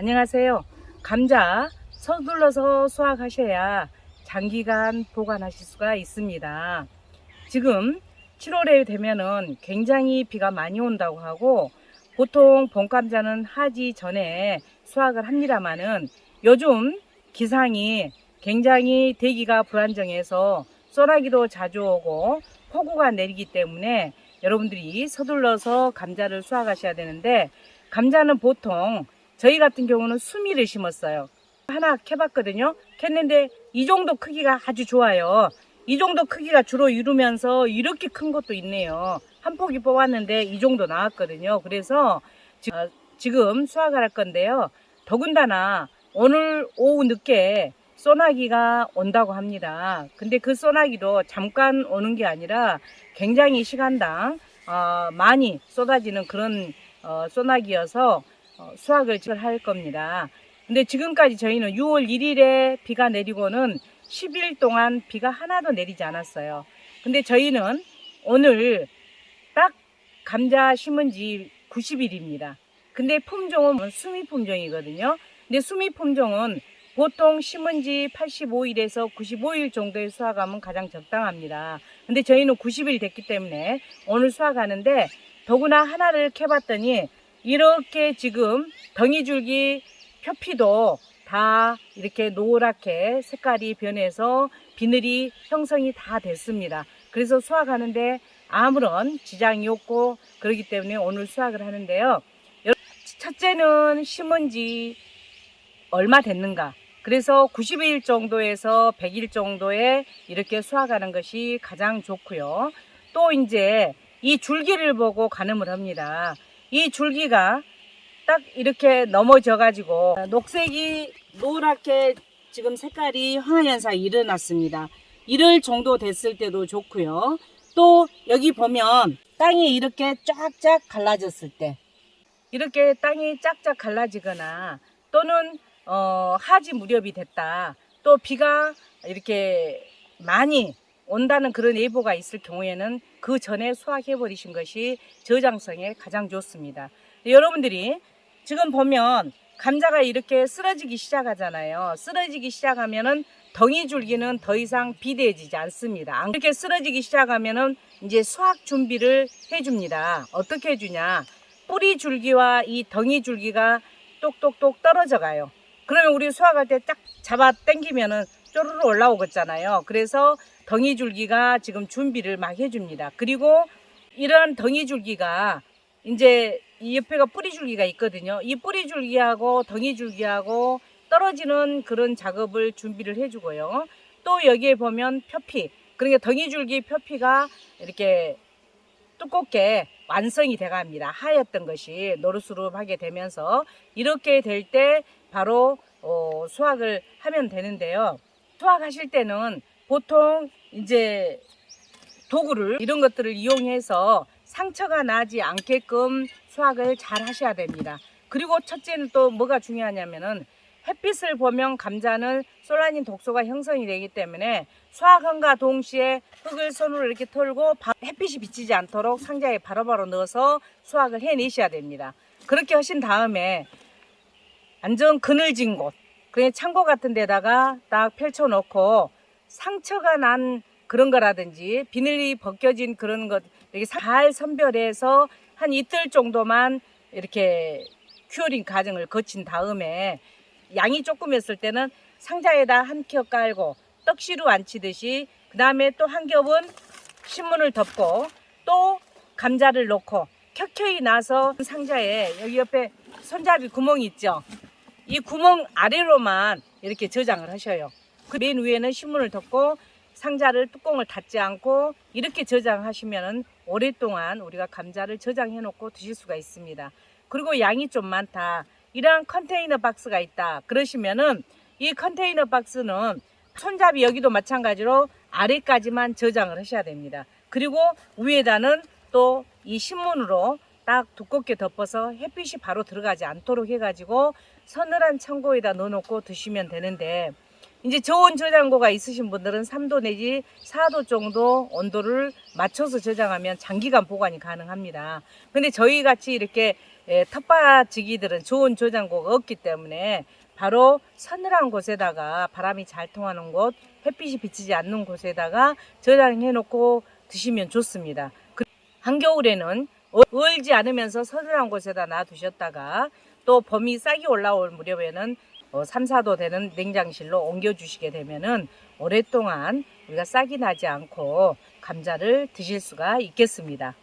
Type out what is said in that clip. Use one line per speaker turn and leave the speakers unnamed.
안녕하세요. 감자 서둘러서 수확하셔야 장기간 보관하실 수가 있습니다. 지금 7월에 되면은 굉장히 비가 많이 온다고 하고 보통 봄감자는 하지 전에 수확을 합니다만은 요즘 기상이 굉장히 대기가 불안정해서 소나기도 자주 오고 폭우가 내리기 때문에 여러분들이 서둘러서 감자를 수확하셔야 되는데 감자는 보통 저희 같은 경우는 수미를 심었어요. 하나 캐봤거든요. 캤는데 이 정도 크기가 아주 좋아요. 이 정도 크기가 주로 이루면서 이렇게 큰 것도 있네요. 한 포기 뽑았는데 이 정도 나왔거든요. 그래서 지- 어, 지금 수확을 할 건데요. 더군다나 오늘 오후 늦게 소나기가 온다고 합니다. 근데 그 소나기도 잠깐 오는 게 아니라 굉장히 시간당 어, 많이 쏟아지는 그런 어, 소나기여서 어, 수확을 할 겁니다. 근데 지금까지 저희는 6월 1일에 비가 내리고는 10일 동안 비가 하나도 내리지 않았어요. 근데 저희는 오늘 딱 감자 심은 지 90일입니다. 근데 품종은 수미 품종이거든요. 근데 수미 품종은 보통 심은 지 85일에서 95일 정도의 수확하면 가장 적당합니다. 근데 저희는 90일 됐기 때문에 오늘 수확하는데 더구나 하나를 캐봤더니 이렇게 지금 덩이줄기 표피도 다 이렇게 노랗게 색깔이 변해서 비늘이 형성이 다 됐습니다. 그래서 수확하는데 아무런 지장이 없고 그렇기 때문에 오늘 수확을 하는데요. 첫째는 심은 지 얼마 됐는가. 그래서 90일 정도에서 100일 정도에 이렇게 수확하는 것이 가장 좋고요. 또 이제 이 줄기를 보고 가늠을 합니다. 이 줄기가 딱 이렇게 넘어져 가지고 녹색이 노랗게 지금 색깔이 황화 현상이 일어났습니다. 이럴 정도 됐을 때도 좋고요. 또 여기 보면 땅이 이렇게 쫙쫙 갈라졌을 때 이렇게 땅이 쫙쫙 갈라지거나 또는 어, 하지 무렵이 됐다. 또 비가 이렇게 많이 온다는 그런 예보가 있을 경우에는 그 전에 수확해 버리신 것이 저장성에 가장 좋습니다. 여러분들이 지금 보면 감자가 이렇게 쓰러지기 시작하잖아요. 쓰러지기 시작하면은 덩이 줄기는 더 이상 비대해지지 않습니다. 안- 이렇게 쓰러지기 시작하면은 이제 수확 준비를 해줍니다. 어떻게 해주냐? 뿌리 줄기와 이 덩이 줄기가 똑똑똑 떨어져 가요. 그러면 우리 수확할 때 딱 잡아 당기면은 쪼르르 올라오겠잖아요. 그래서 덩이 줄기가 지금 준비를 막 해줍니다. 그리고 이런 덩이 줄기가 이제 이 옆에가 뿌리 줄기가 있거든요. 이 뿌리 줄기하고 덩이 줄기하고 떨어지는 그런 작업을 준비를 해주고요. 또 여기에 보면 표피, 그러니까 덩이 줄기 표피가 이렇게 두껍게 완성이 돼갑니다. 하였던 것이 노릇스름하게 되면서 이렇게 될 때 바로 어, 수확을 하면 되는데요. 수확하실 때는 보통 이제 도구를 이런 것들을 이용해서 상처가 나지 않게끔 수확을 잘 하셔야 됩니다. 그리고 첫째는 또 뭐가 중요하냐면은 햇빛을 보면 감자는 솔라닌 독소가 형성이 되기 때문에 수확함과 동시에 흙을 손으로 이렇게 털고 바- 햇빛이 비치지 않도록 상자에 바로바로 넣어서 수확을 해내셔야 됩니다. 그렇게 하신 다음에 완전 그늘진 곳, 그냥 창고 같은 데다가 딱 펼쳐놓고 상처가 난 그런 거라든지 비늘이 벗겨진 그런 것 이렇게 잘 선별해서 한 이틀 정도만 이렇게 큐어링 과정을 거친 다음에 양이 조금이었을 때는 상자에다 한 겹 깔고 떡시루 안 치듯이 그 다음에 또 한 겹은 신문을 덮고 또 감자를 넣고 켜켜이 나서 상자에 여기 옆에 손잡이 구멍이 있죠. 이 구멍 아래로만 이렇게 저장을 하셔요. 그 맨 위에는 신문을 덮고 상자를 뚜껑을 닫지 않고 이렇게 저장하시면은 오랫동안 우리가 감자를 저장해 놓고 드실 수가 있습니다. 그리고 양이 좀 많다. 이런 컨테이너 박스가 있다. 그러시면은 이 컨테이너 박스는 손잡이 여기도 마찬가지로 아래까지만 저장을 하셔야 됩니다. 그리고 위에다는 또 이 신문으로 딱 두껍게 덮어서 햇빛이 바로 들어가지 않도록 해가지고 서늘한 창고에다 넣어놓고 드시면 되는데 이제 저온 저장고가 있으신 분들은 3도 내지 4도 정도 온도를 맞춰서 저장하면 장기간 보관이 가능합니다. 근데 저희 같이 이렇게 예, 텃밭지기들은 좋은 저장고가 없기 때문에 바로 서늘한 곳에다가 바람이 잘 통하는 곳, 햇빛이 비치지 않는 곳에다가 저장해 놓고 드시면 좋습니다. 그- 한겨울에는 어- 얼지 않으면서 서늘한 곳에다 놔두셨다가 또 봄이 싹이 올라올 무렵에는 어, 3, 4도 되는 냉장실로 옮겨주시게 되면은 오랫동안 우리가 싹이 나지 않고 감자를 드실 수가 있겠습니다.